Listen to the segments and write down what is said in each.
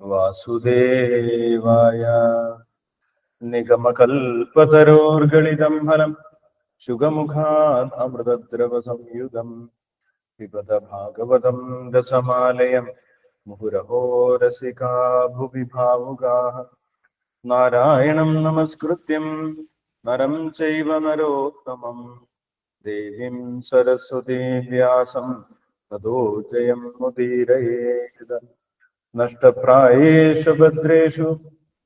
വാസുദേവായ. നിഗമകൽപതരോർഗളിതം ഫലം ശുഖമുഖാത് അമൃതദ്രവ സംയുതം പിബത ഭാഗവതം ദശമാലയം മുഹുരഹോ രസികാ ഭുവി ഭാവുകാഹ നാരായണം നമസ്കൃത്യം നരം ചൈവ നരോത്തമം ദേവീം സരസ്വതീ വ്യാസം ജയം മുദീരയേത്. नष्टप्रायेषु भद्रेषु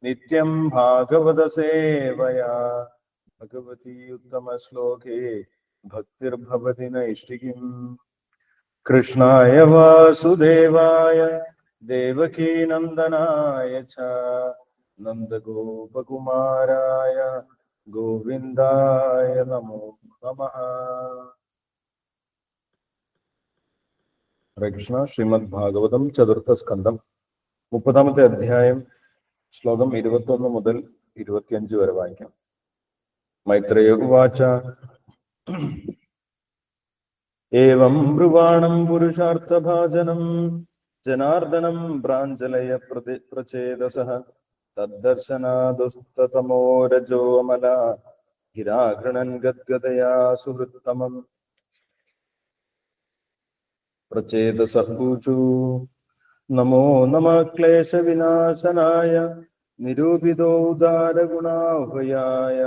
नित्यं भागवतसेवया भगवती उत्तमश्लोके भक्तिर्भवति नैष्टिकीम् कृष्णाय वासुदेवाय देवकीनन्दनाय च, नन्दगोपकुमाराय, गोविन्दाय नमो नमः। ഹരേ കൃഷ്ണ ശ്രീമദ് ഭാഗവതം ചതുർത്ഥ സ്കന്ധം. മുപ്പതാമത്തെ അധ്യായം ശ്ലോകം ഇരുപത്തൊന്ന് മുതൽ ഇരുപത്തിയഞ്ച് വരെ വായിക്കാം. മൈത്രേയ ഉവാച. ഏവം ബ്രുവാണം പുരുഷാർത്ഥഭാജനം ജനാർദ്ദനം പ്രാഞ്ജലയ പ്രതി പ്രചേതസ തദ്ദർശനാദുസ്തമോ രജോമല ഗിരാഘൃണൻ ഗദ്ഗതയാ സുഹൃത്തമം. പ്രചേതസഃ ഊചു നമോ നമ ക്ലേശവിനാശനായ നിരൂപിതോദാരഗുണാഹയായ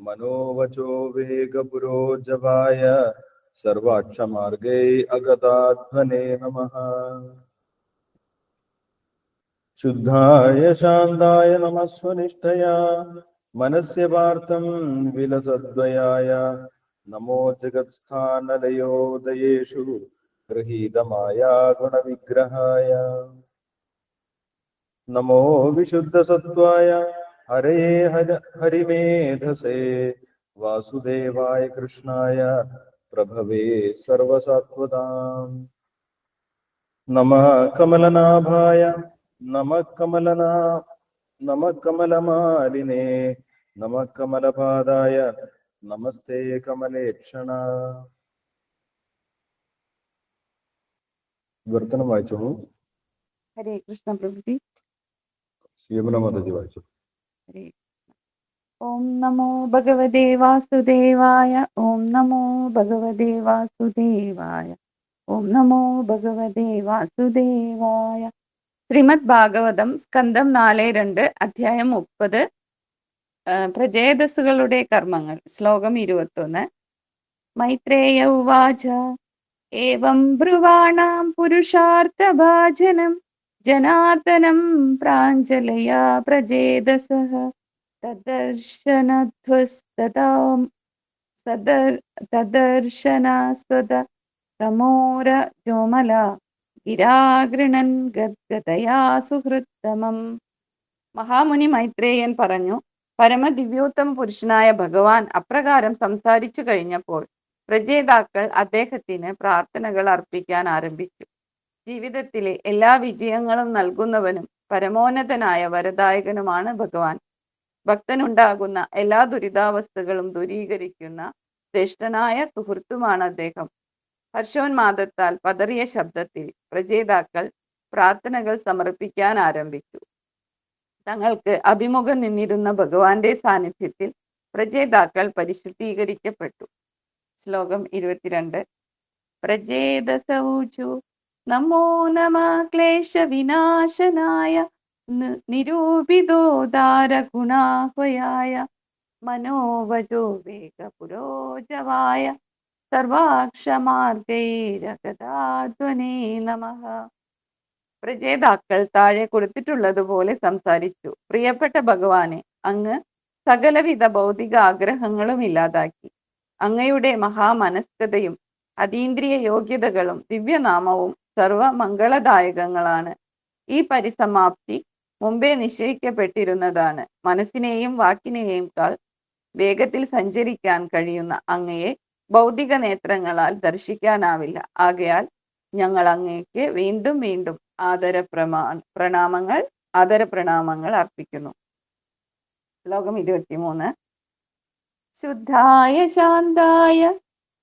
മനോവചോ വേഗപുരോജവായ സർവാക്ഷമാർഗേ അഗതാധ്വനേ നമ. ശുദ്ധായ ശാന്തായ നമസ്വനിഷ്ഠയാ മനസ്യ പാർത്ഥം വിലസദ്വയായ നമോ ജഗത്സ്ഥാനലയോദയേഷു. ഗൃഹീതമായ ഗുണവിഗ്രഹായ നമോ വിശുദ്ധസത്വായ ഹരേ ഹര ഹരിമേധസേ വാസുദേവായ കൃഷ്ണായ പ്രഭവേ സർവസാത്വതാം. നമ കമലനാഭായ നമ കമലനാ നമ കമലമാലിനേ. നമ കമലപാദായ നമസ്തേ കമലേക്ഷണ. വിവർത്തനം വായിച്ചോളൂ. ഹരേ കൃഷ്ണ പ്രഭുതി. മാതാജി വായിച്ചു. ഹരേ ഓം നമോ ഭഗവതേ വാസുദേവായ ഓം നമോ ഭഗവതേ വാസുദേവായ ഓം നമോ ഭഗവതേ വാസുദേവായ. ശ്രീമദ് ഭാഗവതം സ്കന്ധം നാല് രണ്ട് അധ്യായം മുപ്പത് പ്രജേതസ്സുകളുടെ കർമ്മങ്ങൾ ശ്ലോകം ഇരുപത്തൊന്ന്. മൈത്രേയ ഉവാച. ഏവം ബ്രുവാണാം പുരുഷാർത്ഥഭാജനം ജനാർദ്ദനം പ്രാഞ്ജലയാ പ്രജേതസഃ തദർശനധ്വസ്തതാം സദർ തദർശനാസ്വത തമോര ജോമല ഗിരാഗൃണൻ മഹാമുനി മൈത്രേയൻ പറഞ്ഞു പരമദിവ്യോത്തമ പുരുഷനായ ഭഗവാൻ അപ്രകാരം സംസാരിച്ചു കഴിഞ്ഞപ്പോൾ പ്രജേതാക്കൾ അദ്ദേഹത്തിന് പ്രാർത്ഥനകൾ അർപ്പിക്കാൻ ആരംഭിച്ചു. ജീവിതത്തിലെ എല്ലാ വിജയങ്ങളും നൽകുന്നവനും പരമോന്നതനായ വരദായകനുമാണ് ഭഗവാൻ. ഭക്തനുണ്ടാകുന്ന എല്ലാ ദുരിതാവസ്ഥകളും ദൂരീകരിക്കുന്ന ശ്രേഷ്ഠനായ സുഹൃത്തുമാണ് അദ്ദേഹം. ഹർഷോന്മാദത്താൽ പതറിയ ശബ്ദത്തിൽ പ്രജേതാക്കൾ പ്രാർത്ഥനകൾ സമർപ്പിക്കാൻ ആരംഭിച്ചു. തങ്ങൾക്ക് അഭിമുഖം നിന്നിരുന്ന ഭഗവാന്റെ സാന്നിധ്യത്തിൽ പ്രജേതാക്കൾ പരിശുദ്ധീകരിക്കപ്പെട്ടു. ശ്ലോകം ഇരുപത്തിരണ്ട്. പ്രജേതസൗചു നമോ നമ ക്ലേശ വിനാശനായ നിരൂപിതോദാരഗുണാഹ്വയായ മനോവജോ വേഗ പുരോജവായ സർവാക്ഷമാർഗൈരഗതാധ്വനേ നമഃ. പ്രജേതാക്കൾ താഴെ കൊടുത്തിട്ടുള്ളതുപോലെ സംസാരിച്ചു. പ്രിയപ്പെട്ട ഭഗവാനെ അങ്ങ് സകലവിധ ഭൗതിക ആഗ്രഹങ്ങളും ഇല്ലാതാക്കി. അങ്ങയുടെ മഹാമനസ്കതയും അതീന്ദ്രിയ യോഗ്യതകളും ദിവ്യനാമവും സർവ മംഗളദായകങ്ങളാണ് ഈ പരിസമാപ്തി മുമ്പേ നിശ്ചയിക്കപ്പെട്ടിരുന്നതാണ്. മനസ്സിനെയും വാക്കിനെയും കാൾ വേഗത്തിൽ സഞ്ചരിക്കാൻ കഴിയുന്ന അങ്ങയെ ഭൗതിക നേത്രങ്ങളാൽ ദർശിക്കാനാവില്ല. ആകയാൽ ഞങ്ങൾ അങ്ങേക്ക് വീണ്ടും വീണ്ടും ആദര പ്രണാമങ്ങൾ ആദര പ്രണാമങ്ങൾ അർപ്പിക്കുന്നു. ശ്ലോകം ഇരുപത്തിമൂന്ന്. ശുദ്ധായ ശാന്തായ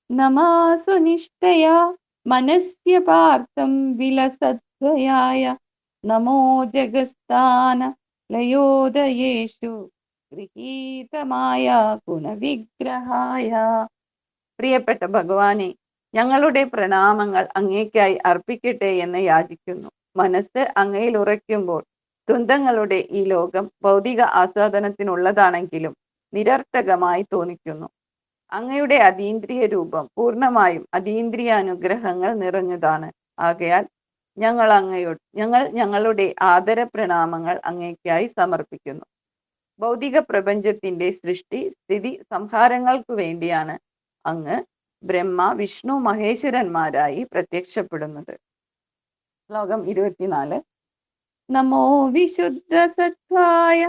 നമാസുനിഷ്ഠയാ മനസ്യ പാർത്ഥം വിലസദ്വയായ നമോ ജഗസ്ഥാന ലയോദയേഷു ഗൃഹീതമായ ഗുണവിഗ്രഹായ. പ്രിയപ്പെട്ട ഭഗവാനെ ഞങ്ങളുടെ പ്രണാമങ്ങൾ അങ്ങേക്കായി അർപ്പിക്കട്ടെ എന്ന് യാചിക്കുന്നു. മനസ്സ് അങ്ങയിൽ ഉറയ്ക്കുമ്പോൾ ദ്വന്ദ്ങ്ങളുടെ ഈ ലോകം ഭൗതിക ആസ്വാദനത്തിനുള്ളതാണെങ്കിലും നിരർത്ഥകമായി തോന്നിക്കുന്നു. അങ്ങയുടെ അതീന്ദ്രിയ രൂപം പൂർണമായും അതീന്ദ്രിയ അനുഗ്രഹങ്ങൾ നിറഞ്ഞതാണ്. ആകയാൽ ഞങ്ങൾ അങ്ങയോട് ഞങ്ങൾ ഞങ്ങളുടെ ആദര പ്രണാമങ്ങൾ അങ്ങയ്ക്കായി സമർപ്പിക്കുന്നു. ഭൗതിക പ്രപഞ്ചത്തിന്റെ സൃഷ്ടി സ്ഥിതി സംഹാരങ്ങൾക്കു വേണ്ടിയാണ് അങ്ങ് ബ്രഹ്മ വിഷ്ണു മഹേശ്വരന്മാരായി പ്രത്യക്ഷപ്പെടുന്നത്. ശ്ലോകം ഇരുപത്തിനാല്. നമോ വിശുദ്ധ സത്വായ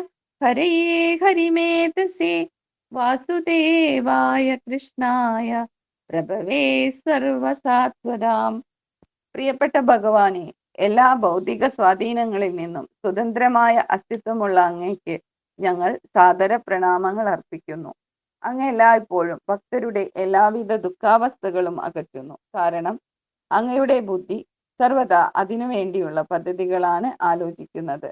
ഹരയേ ഹരിമേതസേ വാസുദേവായ കൃഷ്ണായ പ്രഭവേ സർവസാത്വതാം പ്രിയപ്പെട്ട ഭഗവാനെ എല്ലാ ഭൗതിക സ്വാധീനങ്ങളിൽ നിന്നും സ്വതന്ത്രമായ അസ്തിത്വമുള്ള അങ്ങേക്ക് ഞങ്ങൾ സാദര പ്രണാമങ്ങൾ അർപ്പിക്കുന്നു. അങ്ങ് എല്ലായ്പ്പോഴും ഭക്തരുടെ എല്ലാവിധ ദുഃഖാവസ്ഥകളും അകറ്റുന്നു. കാരണം അങ്ങയുടെ ബുദ്ധി സർവദാ അതിനു വേണ്ടിയുള്ള പദ്ധതികളാണ് ആലോചിക്കുന്നത്.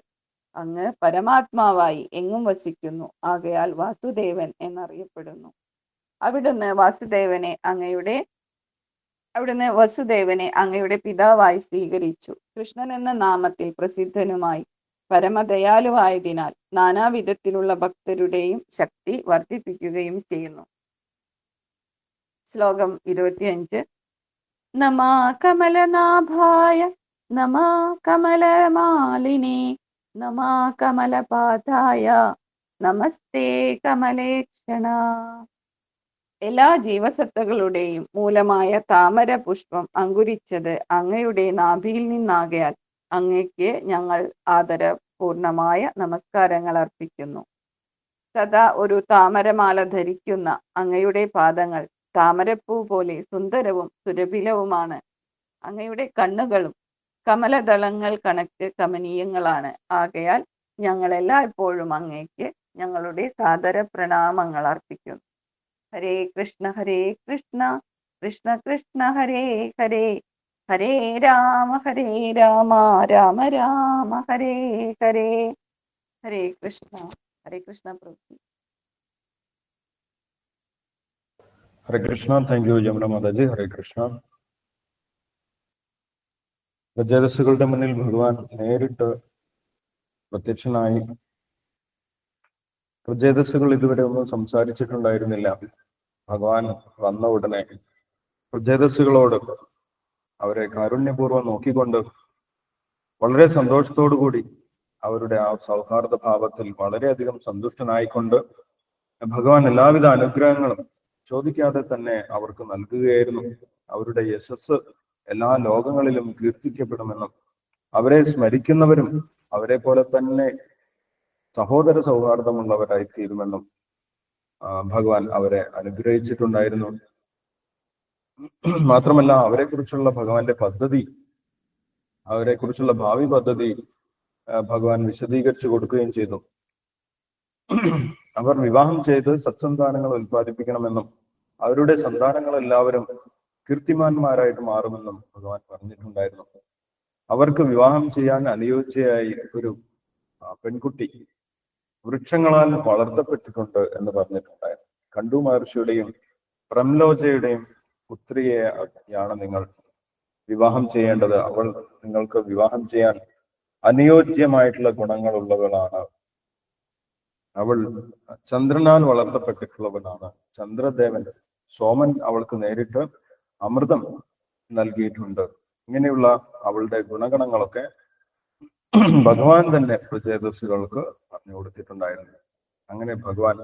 അങ്ങ് പരമാത്മാവായി എങ്ങും വസിക്കുന്നു. ആകയാൽ വാസുദേവൻ എന്നറിയപ്പെടുന്നു. അവിടുന്ന് വാസുദേവനെ അങ്ങയുടെ അവിടുന്ന് വസുദേവനെ അങ്ങയുടെ പിതാവായി സ്വീകരിച്ചു. കൃഷ്ണൻ എന്ന നാമത്തിൽ പ്രസിദ്ധനുമായി പരമദയാലുവായതിനാൽ നാനാവിധത്തിലുള്ള ഭക്തരുടെയും ശക്തി വർദ്ധിപ്പിക്കുകയും ചെയ്യുന്നു. ശ്ലോകം ഇരുപത്തിയഞ്ച്. നമാ കമലനാഭായ നമാ കമലമാലിനി നമാ കമലപാതായ നമസ്തേ കമലേക്ഷണ. എല്ലാ ജീവസത്തകളുടെയും മൂലമായ താമര പുഷ്പം അങ്കുരിച്ചത് അങ്ങയുടെ നാഭിയിൽ നിന്നാകയാൽ അങ്ങയ്ക്ക് ഞങ്ങൾ ആദരപൂർണമായ നമസ്കാരങ്ങൾ അർപ്പിക്കുന്നു. സദാ ഒരു താമരമാല ധരിക്കുന്ന അങ്ങയുടെ പാദങ്ങൾ താമരപ്പൂ പോലെ സുന്ദരവും സുരഭിലവുമാണ്. അങ്ങയുടെ കണ്ണുകളും കമലദളങ്ങൾ കണക്ക് കമനീയങ്ങളാണ്. ആകയാൽ ഞങ്ങൾ എല്ലായ്പ്പോഴും അങ്ങേക്ക് ഞങ്ങളുടെ സാദര പ്രണാമങ്ങൾ അർപ്പിക്കുന്നു. Hare Krishna Hare Krishna Krishna Krishna Hare Hare Hare Rama Hare Rama Rama Rama Hare Hare Hare Krishna Hare Krishna Prabhu. Hare Krishna. Thank you Jamuna Mataji. ഹരേ കൃഷ്ണ. പ്രജേതസ്സുകളുടെ മുന്നിൽ ഭഗവാൻ നേരിട്ട് പ്രത്യക്ഷനായി. പ്രജേതസ്സുകൾ ഇതുവരെ ഒന്നും സംസാരിച്ചിട്ടുണ്ടായിരുന്നില്ല. ഭഗവാൻ വന്ന ഉടനെ പ്രജേതസ്സുകളോട് അവരെ കാരുണ്യപൂർവം നോക്കിക്കൊണ്ട് വളരെ കൂടി അവരുടെ ആ സൗഹാർദ്ദ ഭാവത്തിൽ വളരെയധികം സന്തുഷ്ടനായിക്കൊണ്ട് ഭഗവാൻ എല്ലാവിധ അനുഗ്രഹങ്ങളും ചോദിക്കാതെ തന്നെ അവർക്ക് നൽകുകയായിരുന്നു. അവരുടെ യശസ് എല്ലാ ലോകങ്ങളിലും കീർത്തിക്കപ്പെടുമെന്നും അവരെ സ്മരിക്കുന്നവരും അവരെ പോലെ തന്നെ സഹോദര സൗഹാർദ്ദമുള്ളവരായി തീരുമെന്നും ഭഗവാൻ അവരെ അനുഗ്രഹിച്ചിട്ടുണ്ടായിരുന്നു. മാത്രമല്ല അവരെ കുറിച്ചുള്ള ഭഗവാന്റെ പദ്ധതി അവരെ കുറിച്ചുള്ള ഭാവി പദ്ധതി ഭഗവാൻ വിശദീകരിച്ചു കൊടുക്കുകയും ചെയ്തു. അവർ വിവാഹം ചെയ്ത് സത്സന്താനങ്ങൾ ഉൽപ്പാദിപ്പിക്കണമെന്നും അവരുടെ സന്താനങ്ങൾ എല്ലാവരും കീർത്തിമാന്മാരായിട്ട് മാറുമെന്നും ഭഗവാൻ പറഞ്ഞിട്ടുണ്ടായിരുന്നു. അവർക്ക് വിവാഹം ചെയ്യാൻ അനുയോജ്യയായി ഒരു പെൺകുട്ടി വൃക്ഷങ്ങളാൽ വളർത്തപ്പെട്ടിട്ടുണ്ട് എന്ന് പറഞ്ഞിട്ടുണ്ടായിരുന്നു. കണ്ടു മഹർഷിയുടെയും പ്രംലോചയുടെയും പുത്രിയെയാണ് നിങ്ങൾ വിവാഹം ചെയ്യേണ്ടത്. അവൾ നിങ്ങൾക്ക് വിവാഹം ചെയ്യാൻ അനുയോജ്യമായിട്ടുള്ള ഗുണങ്ങളുള്ളവളാണ്. അവൾ ചന്ദ്രനാൽ വളർത്തപ്പെട്ടിട്ടുള്ളവനാണ്. ചന്ദ്രദേവൻ സോമൻ അവൾക്ക് നേരിട്ട് അമൃതം നൽകിയിട്ടുണ്ട്. ഇങ്ങനെയുള്ള അവളുടെ ഗുണഗണങ്ങളൊക്കെ ഭഗവാൻ തന്നെ പ്രചേതസ്സുകൾക്ക് പറഞ്ഞു കൊടുത്തിട്ടുണ്ടായിരുന്നു. അങ്ങനെ ഭഗവാൻ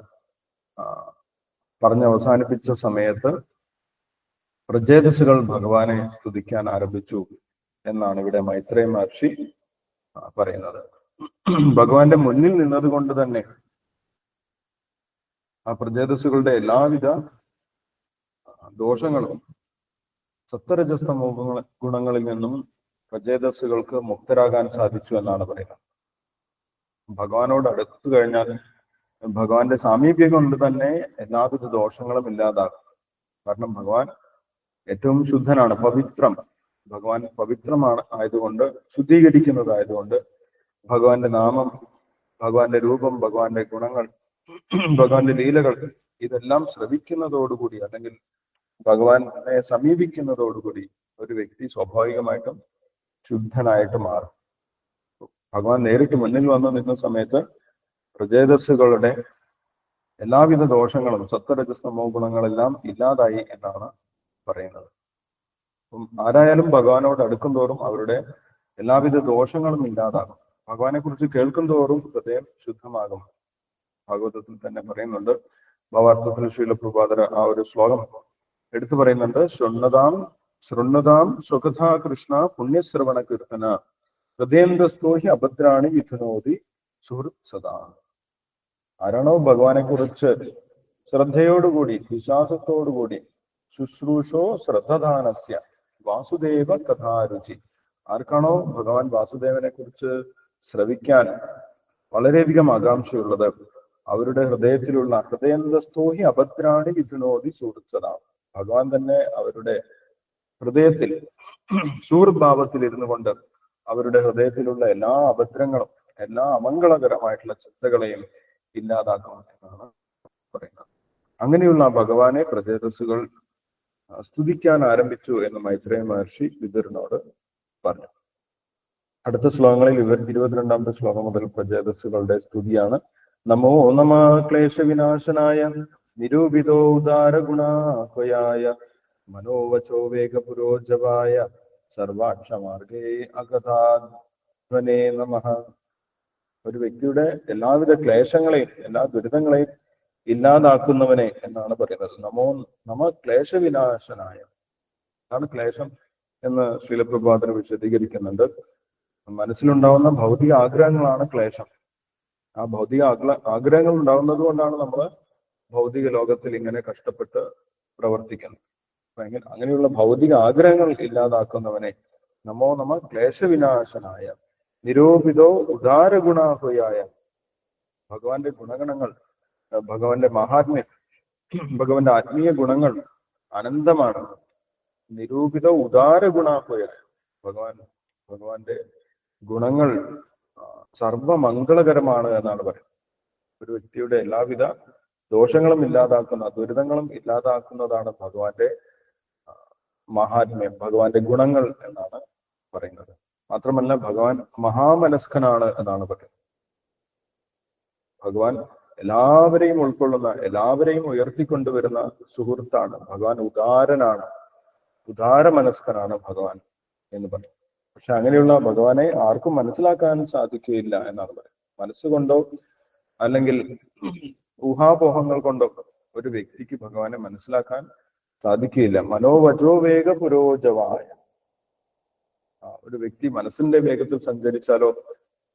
പറഞ്ഞ് അവസാനിപ്പിച്ച സമയത്ത് പ്രചേതസ്സുകൾ ഭഗവാനെ സ്തുതിക്കാൻ ആരംഭിച്ചു എന്നാണ് ഇവിടെ മൈത്രേയ മഹർഷി പറയുന്നത്. ഭഗവാന്റെ മുന്നിൽ നിന്നത് കൊണ്ട് തന്നെ ആ പ്രചേതസ്സുകളുടെ എല്ലാവിധ ദോഷങ്ങളും സത്വരജസ്തമോ ഗുണ- ഗുണങ്ങളിൽ നിന്നും പ്രജേതസ്സുകൾക്ക് മുക്തരാകാൻ സാധിച്ചു എന്നാണ് പറയുന്നത്. ഭഗവാനോട് അടുത്തു കഴിഞ്ഞാൽ ഭഗവാന്റെ സാമീപ്യം കൊണ്ട് തന്നെ എല്ലാവിധ ദോഷങ്ങളും ഇല്ലാതാകും കാരണം ഭഗവാൻ ഏറ്റവും ശുദ്ധനാണ് പവിത്രം. ഭഗവാൻ പവിത്രമാണ് ആയതുകൊണ്ട് ശുദ്ധീകരിക്കുന്നതായതുകൊണ്ട് ഭഗവാന്റെ നാമം ഭഗവാന്റെ രൂപം ഭഗവാന്റെ ഗുണങ്ങൾ ഭഗവാന്റെ ലീലകൾ ഇതെല്ലാം ശ്രവിക്കുന്നതോടുകൂടി അല്ലെങ്കിൽ ഭഗവാനെ സമീപിക്കുന്നതോടുകൂടി ഒരു വ്യക്തി സ്വാഭാവികമായിട്ടും ശുദ്ധനായിട്ട് മാറും. ഭഗവാൻ നേരിട്ട് മുന്നിൽ വന്നു നിന്ന സമയത്ത് പ്രജേതസ്സുകളുടെ എല്ലാവിധ ദോഷങ്ങളും സത്വരജസ്തമോ ഗുണങ്ങളെല്ലാം ഇല്ലാതായി എന്നാണ് പറയുന്നത്. അപ്പം ആരായാലും ഭഗവാനോട് അടുക്കും തോറും അവരുടെ എല്ലാവിധ ദോഷങ്ങളും ഇല്ലാതാകും. ഭഗവാനെ കുറിച്ച് കേൾക്കും തോറും ഹൃദയം ശുദ്ധമാകും. ഭാഗവതത്തിൽ തന്നെ പറയുന്നുണ്ട് ഭാവാർത്ഥത്തിൽ ശീലപ്രഭാതര ആ ഒരു ശ്ലോകം എടുത്തു പറയുന്നുണ്ട്. ശൃണ്ണതാം ശൃണ്ണതാം സുഖതാ കൃഷ്ണ പുണ്യശ്രവണ കീർത്തന. ഹൃദയന്തസ്തോഹി അഭദ്രാണി വിധുനോതി സുഹൃത് സദാ. ആരാണോ ഭഗവാനെ കുറിച്ച് ശ്രദ്ധയോടുകൂടി വിശ്വാസത്തോടുകൂടി ശുശ്രൂഷോ ശ്രദ്ധദാനസ്യ വാസുദേവ കഥാരുചി. ആർക്കാണോ ഭഗവാൻ വാസുദേവനെ കുറിച്ച് ശ്രവിക്കാൻ വളരെയധികം ആകാംക്ഷയുള്ളത്? അവരുടെ ഹൃദയത്തിലുള്ള ഹൃദയന്തസ്തോഹി അഭദ്രാണി വിധുനോതി സുഹൃത്സത ഭഗവാൻ തന്നെ അവരുടെ ഹൃദയത്തിൽ സുഹൃദ്ഭാവത്തിൽ ഇരുന്നു കൊണ്ട് അവരുടെ ഹൃദയത്തിലുള്ള എല്ലാ അഭദ്രങ്ങളും എല്ലാ അമംഗളകരമായിട്ടുള്ള ചിന്തകളെയും ഇല്ലാതാക്കണം എന്നാണ് പറയുന്നത്. അങ്ങനെയുള്ള ഭഗവാനെ പ്രചേതസ്സുകൾ സ്തുതിക്കാൻ ആരംഭിച്ചു എന്ന് മൈത്രേയ മഹർഷി വിതുരനോട് പറഞ്ഞു. അടുത്ത ശ്ലോകങ്ങളിൽ ഇവർ ഇരുപത്തിരണ്ടാമത്തെ ശ്ലോകം മുതൽ പ്രചേതസ്സുകളുടെ സ്തുതിയാണ്. നമോ നമ ക്ലേശ വിനാശനായ നിരൂപിതോ ഉദാരഗുണാഹയായ മനോവചോ വേഗപുരോജവായ സർവാക്ഷമാർഗേ അകഥാധ്വനേ നമ. ഒരു വ്യക്തിയുടെ എല്ലാവിധ ക്ലേശങ്ങളെയും എല്ലാ ദുരിതങ്ങളെയും ഇല്ലാതാക്കുന്നവനെ എന്നാണ് പറയുന്നത്. നമോ നമ ക്ലേശവിനാശനായ അതാണ് ക്ലേശം എന്ന് ശീലപ്രഭാതന് വിശദീകരിക്കുന്നുണ്ട്. മനസ്സിലുണ്ടാവുന്ന ഭൗതിക ആഗ്രഹങ്ങളാണ് ക്ലേശം. ആ ഭൗതിക ആഗ്ര- ആഗ്രഹങ്ങൾ ഉണ്ടാവുന്നത് കൊണ്ടാണ് നമ്മൾ ഭൗതിക ലോകത്തിൽ ഇങ്ങനെ കഷ്ടപ്പെട്ട് പ്രവർത്തിക്കണം. അപ്പൊ അങ്ങനെയുള്ള ഭൗതിക ആഗ്രഹങ്ങൾ ഇല്ലാതാക്കുന്നവനെ നമോ നമ ക്ലേശവിനാശനായ നിരൂപിതോ ഉദാരഗുണാഹുയായ ഭഗവാന്റെ ഗുണഗണങ്ങൾ ഭഗവാന്റെ മഹാത്മ്യം ഭഗവാന്റെ ആത്മീയ ഗുണങ്ങൾ അനന്തമാണ്. നിരൂപിത ഉദാര ഗുണാഹുയായ ഭഗവാൻ ഭഗവാന്റെ ഗുണങ്ങൾ സർവമംഗളകരമാണ് എന്നാണ് പറയുന്നത്. ഒരു വ്യക്തിയുടെ എല്ലാവിധ ദോഷങ്ങളും ഇല്ലാതാക്കുന്ന ദുരിതങ്ങളും ഇല്ലാതാക്കുന്നതാണ് ഭഗവാന്റെ മഹാത്മ്യം ഭഗവാന്റെ ഗുണങ്ങൾ എന്നാണ് പറയുന്നത്. മാത്രമല്ല ഭഗവാൻ മഹാമനസ്കനാണ് എന്നാണ് പറയുന്നത്. ഭഗവാൻ എല്ലാവരെയും ഉൾക്കൊള്ളുന്ന എല്ലാവരെയും ഉയർത്തിക്കൊണ്ടുവരുന്ന സുഹൃത്താണ് ഭഗവാൻ ഉദാരനാണ് ഉദാര മനസ്കനാണ് ഭഗവാൻ എന്ന് പറയും പക്ഷെ അങ്ങനെയുള്ള ഭഗവാനെ ആർക്കും മനസ്സിലാക്കാൻ സാധിക്കുകയില്ല എന്നാണ് പറയുന്നത്. മനസ്സുകൊണ്ടോ അല്ലെങ്കിൽ ഊഹാപോഹങ്ങൾ കൊണ്ടൊക്കെ ഒരു വ്യക്തിക്ക് ഭഗവാനെ മനസ്സിലാക്കാൻ സാധിക്കുകയില്ല. മനോവചോ വേഗ പുരോജവായ. ഒരു വ്യക്തി മനസ്സിന്റെ വേഗത്തിൽ സഞ്ചരിച്ചാലോ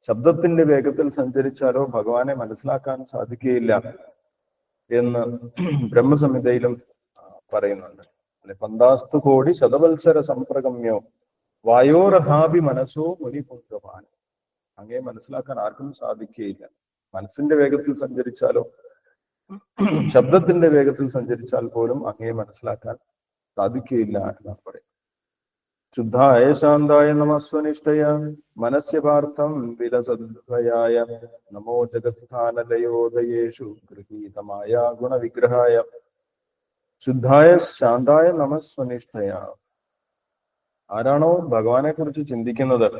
ശബ്ദത്തിന്റെ വേഗത്തിൽ സഞ്ചരിച്ചാലോ ഭഗവാനെ മനസ്സിലാക്കാൻ സാധിക്കുകയില്ല എന്ന് ബ്രഹ്മസംഹിതയിലും പറയുന്നുണ്ട്. അല്ലെ പന്താസ്തു കോടി ശതവത്സര സംപ്രഗമ്യോ വായോരഹാബി മനസ്സോ മുനിപുഞ്ചവാൻ അങ്ങേ മനസ്സിലാക്കാൻ ആർക്കും സാധിക്കുകയില്ല. മനസ്സിന്റെ വേഗത്തിൽ സഞ്ചരിച്ചാലോ ശബ്ദത്തിന്റെ വേഗത്തിൽ സഞ്ചരിച്ചാൽ പോലും അങ്ങേ മനസ്സിലാക്കാൻ സാധിക്കുകയില്ല എന്നാണ് പറയുന്നത്. ശുദ്ധായ ശാന്തായ നമസ്വനിഷ്ഠയ മനസ്യ പാർത്ഥം വിലസദ്ഭയായ നമോ ജഗത്സ്ഥാനലയോദയേഷു ഗൃഹീതമായ ഗുണവിഗ്രഹായ ശുദ്ധായ ശാന്തായ നമസ്വനിഷ്ഠയ. ആരാണോ ഭഗവാനെ കുറിച്ച് ചിന്തിക്കുന്നത്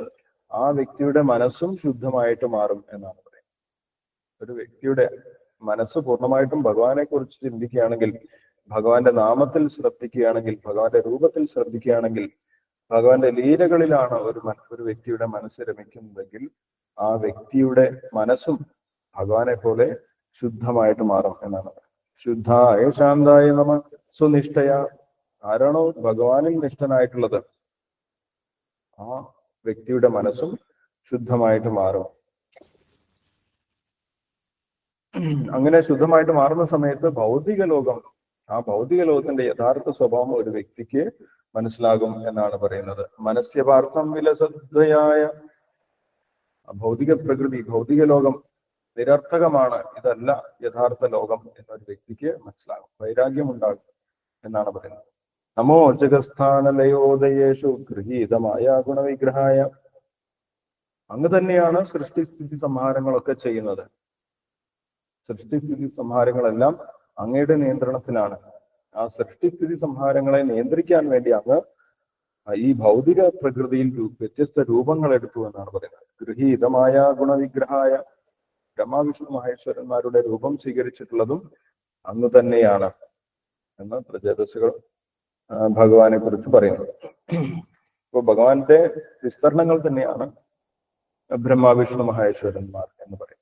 ആ വ്യക്തിയുടെ മനസ്സും ശുദ്ധമായിട്ട് മാറും എന്നാണ് പറയുന്നത്. ഒരു വ്യക്തിയുടെ മനസ്സ് പൂർണമായിട്ടും ഭഗവാനെ കുറിച്ച് ചിന്തിക്കുകയാണെങ്കിൽ ഭഗവാന്റെ നാമത്തിൽ ശ്രദ്ധിക്കുകയാണെങ്കിൽ ഭഗവാന്റെ രൂപത്തിൽ ശ്രദ്ധിക്കുകയാണെങ്കിൽ ഭഗവാന്റെ ലീലകളിലാണ് ഒരു ഒരു വ്യക്തിയുടെ മനസ്സ് രമിക്കുന്നതെങ്കിൽ ആ വ്യക്തിയുടെ മനസ്സും ഭഗവാനെ പോലെ ശുദ്ധമായിട്ട് മാറും എന്നാണ്. ശുദ്ധായ ശാന്തായ നമ സുനിഷ്ഠയ. ആരാണോ ഭഗവാനിൽ നിഷ്ഠനായിട്ടുള്ളത്. ആ വ്യക്തിയുടെ മനസ്സും ശുദ്ധമായിട്ട് മാറും. അങ്ങനെ ശുദ്ധമായിട്ട് മാറുന്ന സമയത്ത് ഭൗതിക ലോകം ആ ഭൗതിക ലോകത്തിന്റെ യഥാർത്ഥ സ്വഭാവം ഒരു വ്യക്തിക്ക് മനസ്സിലാകും എന്നാണ് പറയുന്നത്. മനസ്യപാർത്ഥം വിലസദ്ധയായ ഭൗതിക പ്രകൃതി ഭൗതിക ലോകം നിരർത്ഥകമാണ്. ഇതല്ല യഥാർത്ഥ ലോകം എന്നൊരു വ്യക്തിക്ക് മനസ്സിലാകും. വൈരാഗ്യം ഉണ്ടാകും എന്നാണ് പറയുന്നത്. നമോ ജഗസ്ഥാനലയോദയേഷു ഗൃഹീതമായ ഗുണവിഗ്രഹായ. അങ്ങ് തന്നെയാണ് സൃഷ്ടിസ്ഥിതി സംഹാരങ്ങളൊക്കെ ചെയ്യുന്നത്. സൃഷ്ടിസ്ഥിതി സംഹാരങ്ങളെല്ലാം അങ്ങയുടെ നിയന്ത്രണത്തിലാണ്. ആ സൃഷ്ടിസ്ഥിതി സംഹാരങ്ങളെ നിയന്ത്രിക്കാൻ വേണ്ടി അങ്ങ് ഈ ഭൗതിക പ്രകൃതിയിൽ വ്യത്യസ്ത രൂപങ്ങൾ എടുത്തു എന്നാണ് പറയുന്നത്. ഗൃഹീതമായ ഗുണവിഗ്രഹായ ബ്രഹ്മാവിഷ്ണു മഹേശ്വരന്മാരുടെ രൂപം സ്വീകരിച്ചിട്ടുള്ളതും അന്ന് തന്നെയാണ് എന്ന് പ്രജേതസ്സുകൾ ഭഗവാനെ കുറിച്ച് പറയുന്നത് അപ്പൊ ഭഗവാന്റെ വിസ്തരണങ്ങൾ തന്നെയാണ് ബ്രഹ്മാവിഷ്ണു മഹേശ്വരന്മാർ എന്ന് പറയും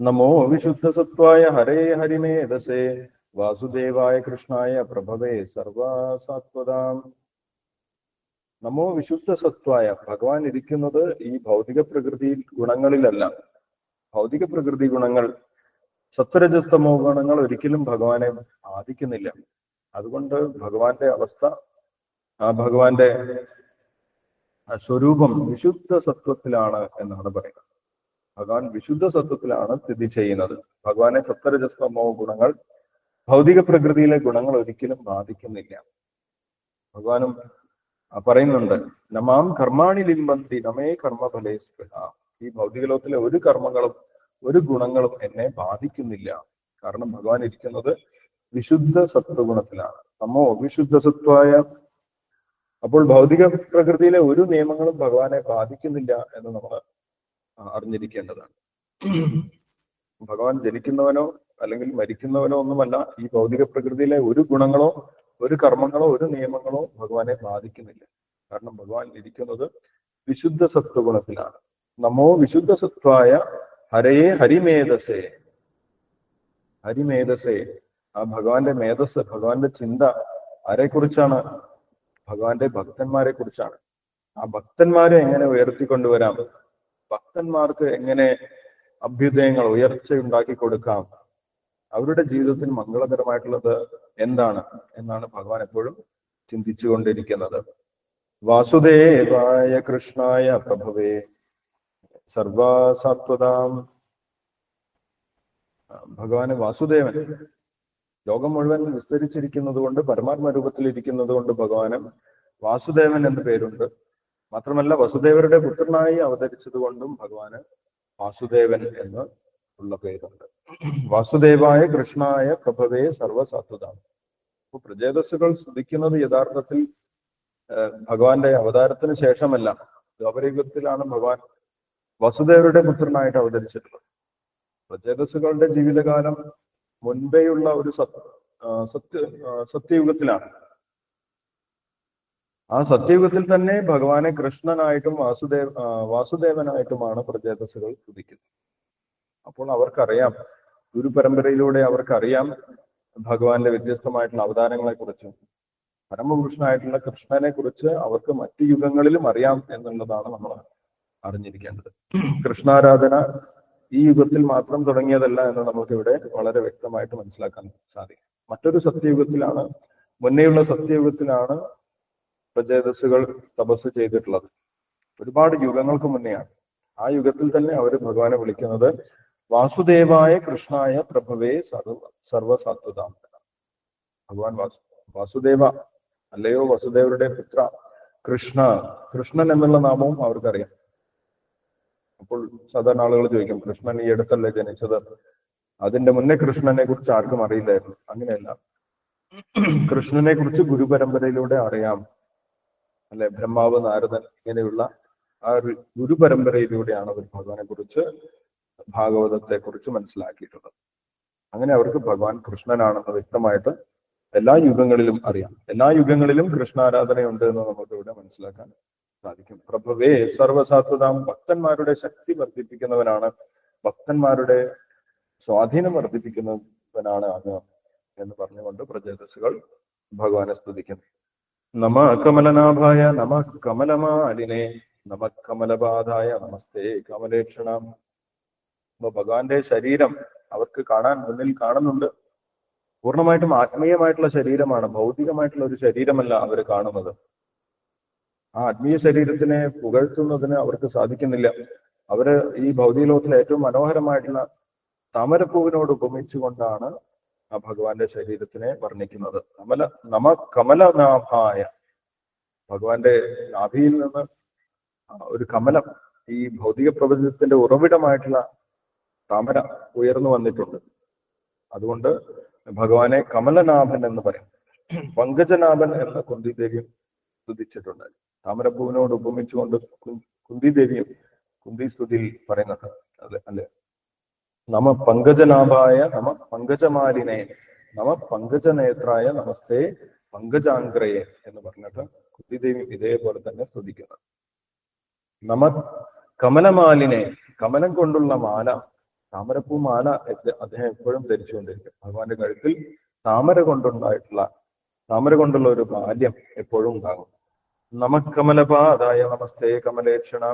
നമോ വിശുദ്ധ സത്വായ ഹരേ ഹരിമേധസേ വാസുദേവായ കൃഷ്ണായ പ്രഭവേ സർവാസാത്വതാം നമോ വിശുദ്ധ സത്വായ ഭഗവാൻ ഇരിക്കുന്നത് ഈ ഭൗതിക പ്രകൃതി ഗുണങ്ങളിലല്ല. ഭൗതിക പ്രകൃതി ഗുണങ്ങൾ സത്വരജസ്തമോ ഗുണങ്ങൾ ഒരിക്കലും ഭഗവാനെ ബാധിക്കുന്നില്ല. അതുകൊണ്ട് ഭഗവാന്റെ അവസ്ഥ ആ ഭഗവാന്റെ സ്വരൂപം വിശുദ്ധ സത്വത്തിലാണ് എന്നാണ് പറയുന്നത് ഭഗവാൻ വിശുദ്ധ സത്വത്തിലാണ് സ്ഥിതി ചെയ്യുന്നത്. ഭഗവാനെ സത്വരജസ്തമോ ഗുണങ്ങൾ ഭൗതിക പ്രകൃതിയിലെ ഗുണങ്ങൾ ഒരിക്കലും ബാധിക്കുന്നില്ല. ഭഗവാനും പറയുന്നുണ്ട് നമാം കർമാണി ലിംബന്തി നമേ കർമ്മഫലേ സ്പൃഹ. ഈ ഭൗതിക ലോകത്തിലെ ഒരു കർമ്മങ്ങളും ഒരു ഗുണങ്ങളും എന്നെ ബാധിക്കുന്നില്ല. കാരണം ഭഗവാൻ ഇരിക്കുന്നത് വിശുദ്ധ സത്വഗുണത്തിലാണ്. നമ്മോ വിശുദ്ധ സത്വായ. അപ്പോൾ ഭൗതിക പ്രകൃതിയിലെ ഒരു നിയമങ്ങളും ഭഗവാനെ ബാധിക്കുന്നില്ല എന്ന് നമ്മൾ അറിഞ്ഞിരിക്കേണ്ടതാണ്. ഭഗവാൻ ജനിക്കുന്നവനോ അല്ലെങ്കിൽ മരിക്കുന്നവനോ ഒന്നുമല്ല ഈ ഭൗതിക പ്രകൃതിയിലെ ഒരു ഗുണങ്ങളോ ഒരു കർമ്മങ്ങളോ ഒരു നിയമങ്ങളോ ഭഗവാനെ ബാധിക്കുന്നില്ല. കാരണം ഭഗവാൻ ഇരിക്കുന്നത് വിശുദ്ധ സത്വഗുണത്തിലാണ്. നമോ വിശുദ്ധ സത്വായ ഹരയെ ഹരിമേധസേ. ഹരിമേധസേ. ആ ഭഗവാന്റെ മേധസ് ഭഗവാന്റെ ചിന്ത ആരെക്കുറിച്ചാണ്? ഭഗവാന്റെ ഭക്തന്മാരെ കുറിച്ചാണ് ആ ഭക്തന്മാരെ എങ്ങനെ ഉയർത്തിക്കൊണ്ടുവരാം? ഭക്തന്മാർക്ക് എങ്ങനെ അഭ്യുദയങ്ങൾ ഉയർച്ച ഉണ്ടാക്കി കൊടുക്കാം? അവരുടെ ജീവിതത്തിൽ മംഗളകരമായിട്ടുള്ളത് എന്താണ് എന്നാണ് ഭഗവാൻ എപ്പോഴും ചിന്തിച്ചുകൊണ്ടിരിക്കുന്നത്. വാസുദേവായ കൃഷ്ണായ പ്രഭവേ സർവാസാത്വതാം. ഭഗവാന് വാസുദേവൻ ലോകം മുഴുവൻ വിസ്തരിച്ചിരിക്കുന്നത് കൊണ്ട് പരമാത്മ രൂപത്തിൽ ഇരിക്കുന്നത് കൊണ്ട് ഭഗവാന് വാസുദേവൻ എന്ന് പേരുണ്ട്. മാത്രമല്ല വസുദേവരുടെ പുത്രനായി അവതരിച്ചത് കൊണ്ടും ഭഗവാന് വാസുദേവൻ എന്ന് ഉള്ള പേരുണ്ട്. വാസുദേവായ കൃഷ്ണായ പ്രഭവേ സർവസാത്വതാം. അപ്പൊ പ്രജേതസ്സുകൾ സ്തുതിക്കുന്നത് യഥാർത്ഥത്തിൽ ഭഗവാന്റെ അവതാരത്തിന് ശേഷമല്ല. ദ്വാപരയുഗത്തിലാണ് ഭഗവാൻ വസുദേവരുടെ പുത്രനായിട്ട് അവതരിച്ചിട്ടുള്ളത്. പ്രജേതസ്സുകളുടെ ജീവിതകാലം മുൻപേയുള്ള ഒരു സത് സത്യ സത്യയുഗത്തിലാണ് ആ സത്യയുഗത്തിൽ തന്നെ ഭഗവാനെ കൃഷ്ണനായിട്ടും വാസുദേവ വാസുദേവനായിട്ടുമാണ് പ്രചേതസ്സുകൾ സ്തുതിക്കുന്നത് അപ്പോൾ അവർക്കറിയാം ഗുരു പരമ്പരയിലൂടെ അവർക്കറിയാം ഭഗവാന്റെ വ്യത്യസ്തമായിട്ടുള്ള അവതാരങ്ങളെ കുറിച്ചും പരമപുരുഷനായിട്ടുള്ള കൃഷ്ണനെ കുറിച്ച് അവർക്ക് മറ്റു യുഗങ്ങളിലും അറിയാം എന്നുള്ളതാണ് നമ്മൾ അറിഞ്ഞിരിക്കേണ്ടത്. കൃഷ്ണാരാധന ഈ യുഗത്തിൽ മാത്രം തുടങ്ങിയതല്ല എന്ന് നമുക്ക് ഇവിടെ വളരെ വ്യക്തമായിട്ട് മനസ്സിലാക്കാൻ സാധിക്കും. മറ്റൊരു സത്യയുഗത്തിലാണ് മുന്നേയുള്ള സത്യയുഗത്തിലാണ് പ്രജേതസ്സുകൾ തപസ് ചെയ്തിട്ടുള്ളത്. ഒരുപാട് യുഗങ്ങൾക്ക് മുന്നെയാണ്. ആ യുഗത്തിൽ തന്നെ അവർ ഭഗവാനെ വിളിക്കുന്നത് വാസുദേവായ കൃഷ്ണായ പ്രഭവേ സർവ സർവസത്വതാം. ഭഗവാൻ വാസു വാസുദേവ അല്ലയോ വസുദേവരുടെ പുത്ര കൃഷ്ണ കൃഷ്ണൻ എന്നുള്ള നാമവും അവർക്കറിയാം. അപ്പോൾ സാധാരണ ആളുകൾ ചോദിക്കും കൃഷ്ണൻ ഈ അടുത്തല്ലേ ജനിച്ചത്? അതിന്റെ മുന്നേ കൃഷ്ണനെ കുറിച്ച് ആർക്കും അറിയില്ലായിരുന്നു. അങ്ങനെയല്ല. കൃഷ്ണനെ കുറിച്ച് ഗുരുപരമ്പരയിലൂടെ അറിയാം. അല്ലെ ബ്രഹ്മാവ് നാരദൻ ഇങ്ങനെയുള്ള ആ ഒരു ഗുരുപരമ്പരയിലൂടെയാണ് അവർ ഭഗവാനെ കുറിച്ച് ഭാഗവതത്തെ കുറിച്ച് മനസ്സിലാക്കിയിട്ടുള്ളത്. അങ്ങനെ അവർക്ക് ഭഗവാൻ കൃഷ്ണനാണെന്ന് വ്യക്തമായിട്ട് എല്ലാ യുഗങ്ങളിലും അറിയാം. എല്ലാ യുഗങ്ങളിലും കൃഷ്ണാരാധനയുണ്ട് എന്ന് നമുക്ക് ഇവിടെ മനസ്സിലാക്കാൻ സാധിക്കും. പ്രഭവേ സർവസാത്വതാം ഭക്തന്മാരുടെ ശക്തി വർദ്ധിപ്പിക്കുന്നവനാണ് ഭക്തന്മാരുടെ സ്വാധീനം വർദ്ധിപ്പിക്കുന്നവനാണ് അങ്ങ് എന്ന് പറഞ്ഞുകൊണ്ട് പ്രചേതസ്സുകൾ ഭഗവാനെ സ്തുതിക്കുന്നു. നമ കമലനാഭായ നമ കമലമാലിനെ നമ കമലബാധായ നമസ്തേ കമലേക്ഷണാം. അപ്പൊ ഭഗവാന്റെ ശരീരം അവർക്ക് കാണാൻ മുന്നിൽ കാണുന്നുണ്ട്. പൂർണമായിട്ടും ആത്മീയമായിട്ടുള്ള ശരീരമാണ്. ഭൗതികമായിട്ടുള്ള ഒരു ശരീരമല്ല അവർ കാണുന്നത്. ആ ആത്മീയ ശരീരത്തിനെ പുകഴ്ത്തുന്നതിന് അവർക്ക് സാധിക്കുന്നില്ല. അവർ ഈ ഭൗതിക ലോകത്തിലെ ഏറ്റവും മനോഹരമായിട്ടുള്ള താമരപ്പൂവിനോട് ഉപമിച്ചുകൊണ്ടാണ് ആ ഭഗവാന്റെ ശരീരത്തിനെ വർണിക്കുന്നത്. കമല നമ കമലനാഭായ. ഭഗവാന്റെ നാഭിയിൽ നിന്ന് ഒരു കമലം ഈ ഭൗതിക പ്രപഞ്ചത്തിന്റെ ഉറവിടമായിട്ടുള്ള താമര ഉയർന്നു വന്നിട്ടുണ്ട്. അതുകൊണ്ട് ഭഗവാനെ കമലനാഭൻ എന്ന് പറയും. പങ്കജനാഭൻ എന്ന കുന്തിദേവിയും സ്തുതിച്ചിട്ടുണ്ട്. താമരപ്പൂവിനോട് ഉപമിച്ചുകൊണ്ട് കുന്തിദേവിയും കുന്തി സ്തുതിയിൽ പറയുന്നുണ്ട്. അല്ലെ അല്ലെ? നമ പങ്കജനാഭായ നമ പങ്കജമാലിനെ നമ പങ്കജനേത്രായ നമസ്തേ പങ്കജാഗ്രയെ എന്ന് പറഞ്ഞിട്ട് കുതിദേവി ഇതേപോലെ തന്നെ സ്തുതിക്കുന്നത് നമ കമലമാലിനെ കമലം കൊണ്ടുള്ള മാല താമരപ്പൂ മാല അദ്ദേഹം എപ്പോഴും ധരിച്ചുകൊണ്ടിരിക്കും. ഭഗവാന്റെ കഴുത്തിൽ താമര കൊണ്ടുണ്ടായിട്ടുള്ള താമര കൊണ്ടുള്ള ഒരു ബാല്യം എപ്പോഴും ഉണ്ടാകും. നമക്കമലപാതായ നമസ്തേ കമലേക്ഷണ.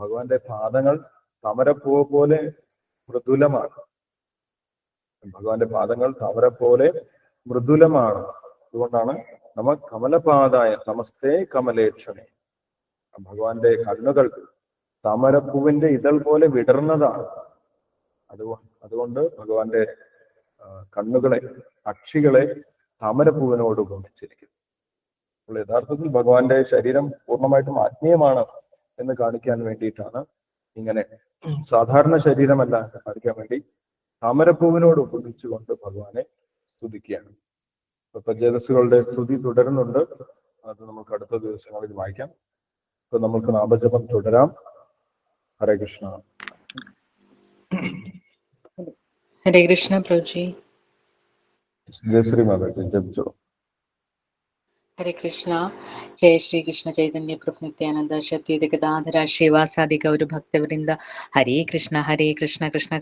ഭഗവാന്റെ പാദങ്ങൾ താമരപ്പൂ പോലെ മൃദുലമാണ്. ഭഗവാന്റെ പാദങ്ങൾ താമര പോലെ മൃദുലമാണ്. അതുകൊണ്ടാണ് നമ കമലപാദായ നമസ്തേ കമലേക്ഷണേ ഭഗവാന്റെ കണ്ണുകൾ താമരപ്പൂവിന്റെ ഇതൾ പോലെ വിടർന്നതാണ്. അതുകൊണ്ട് അതുകൊണ്ട് ഭഗവാന്റെ കണ്ണുകളെ അക്ഷികളെ താമരപ്പൂവിനോട് ഉപമിച്ചിരിക്കുന്നു. അപ്പോൾ യഥാർത്ഥത്തിൽ ഭഗവാന്റെ ശരീരം പൂർണമായിട്ടും ആത്മീയമാണ് എന്ന് കാണിക്കാൻ വേണ്ടിയിട്ടാണ് ഇങ്ങനെ സാധാരണ ശരീരമല്ല എന്ന് കാണിക്കാൻ വേണ്ടി താമരപ്പൂവിനോട് ഉപമിച്ചുകൊണ്ട് ഭഗവാനെ സ്തുതിക്കുകയാണ്. പ്രജേതസ്സുകളുടെ സ്തുതി തുടരുന്നുണ്ട്. അത് നമുക്ക് അടുത്ത ദിവസങ്ങളിൽ വായിക്കാം. ഇപ്പൊ നമുക്ക് നാമജപം തുടരാം. ഹരേ കൃഷ്ണ. ഹരേ കൃഷ്ണ പ്രഭുജി. ജയശ്രീ മാതാജി ജപിച്ചോളൂ. ഹരേ കൃഷ്ണ ജയ ശ്രീ കൃഷ്ണ ചൈതന്യ പ്രഭു നിത്യാനന്ദ ശക്തി ഗദാധര ശിവാസാദി ഗൗര ഭക്തവൃന്ദ ഹരേ കൃഷ്ണ ഹരേ കൃഷ്ണ കൃഷ്ണ